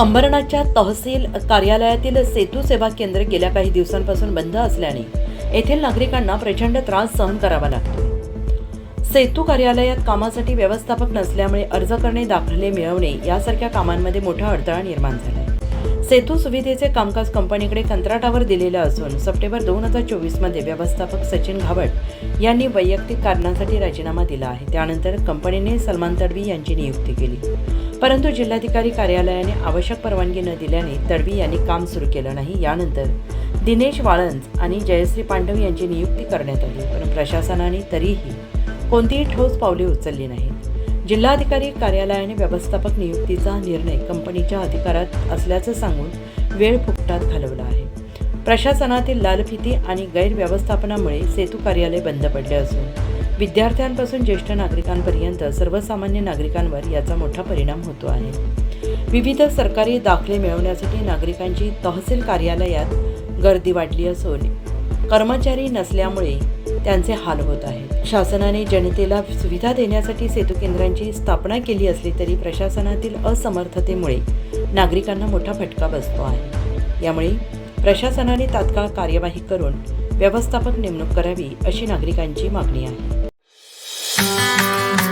अंबरनाथच्या तहसील कार्यालयातील सेतू सेवा केंद्र गेल्या काही दिवसांपासून बंद असल्याने येथील नागरिकांना प्रचंड त्रास सहन करावा लागतो. सेतू कार्यालयात कामासाठी व्यवस्थापक नसल्यामुळे अर्ज करणे दाखले मिळवणे यासारख्या कामांमध्ये मोठा अडथळा निर्माण झाला आहे. सेतू सुविधेचे कामकाज कंपनीकडे कंत्राटावर दिलेलं असून सप्टेंबर दोन हजार चोवीसमध्ये व्यवस्थापक सचिन घावट यांनी वैयक्तिक कारणांसाठी राजीनामा दिला आहे. त्यानंतर कंपनीने सलमान तडवी यांची नियुक्ती केली. परंतु जिल्हाधिकारी कार्यालयाने आवश्यक परवानगी न दिल्याने तडवी यांनी काम सुरू केलं नाही. यानंतर दिनेश वाळंज आणि जयश्री पांडव यांची नियुक्ती करण्यात आली. पण प्रशासनाने तरीही कोणतीही ठोस पावले उचलली नाहीत. जिल्हाधिकारी कार्यालयाने व्यवस्थापक नियुक्तीचा निर्णय कंपनीच्या अधिकारात असल्याचं सांगून वेळ फुकटात घालवला आहे. प्रशासनातील लालफिती आणि गैरव्यवस्थापनामुळे सेतू कार्यालय बंद पडले असून विद्यार्थ्यांपासून ज्येष्ठ नागरिकांपर्यंत सर्वसामान्य नागरिकांवर याचा मोठा परिणाम होतो आहे. विविध सरकारी दाखले मिळवण्यासाठी नागरिकांची तहसील कार्यालयात गर्दी वाढली असून कर्मचारी नसल्यामुळे त्यांचे हाल होत आहेत शासनाने जनतेला सुविधा देण्यासाठी सेतू केंद्रांची स्थापना केली असली तरी प्रशासनातील असमर्थतेमुळे नागरिकांना मोठा फटका बसतो आहे. यामुळे प्रशासनाने तात्काळ कार्यवाही करून व्यवस्थापक नेमणूक करावी अशी नागरिकांची मागणी आहे. Música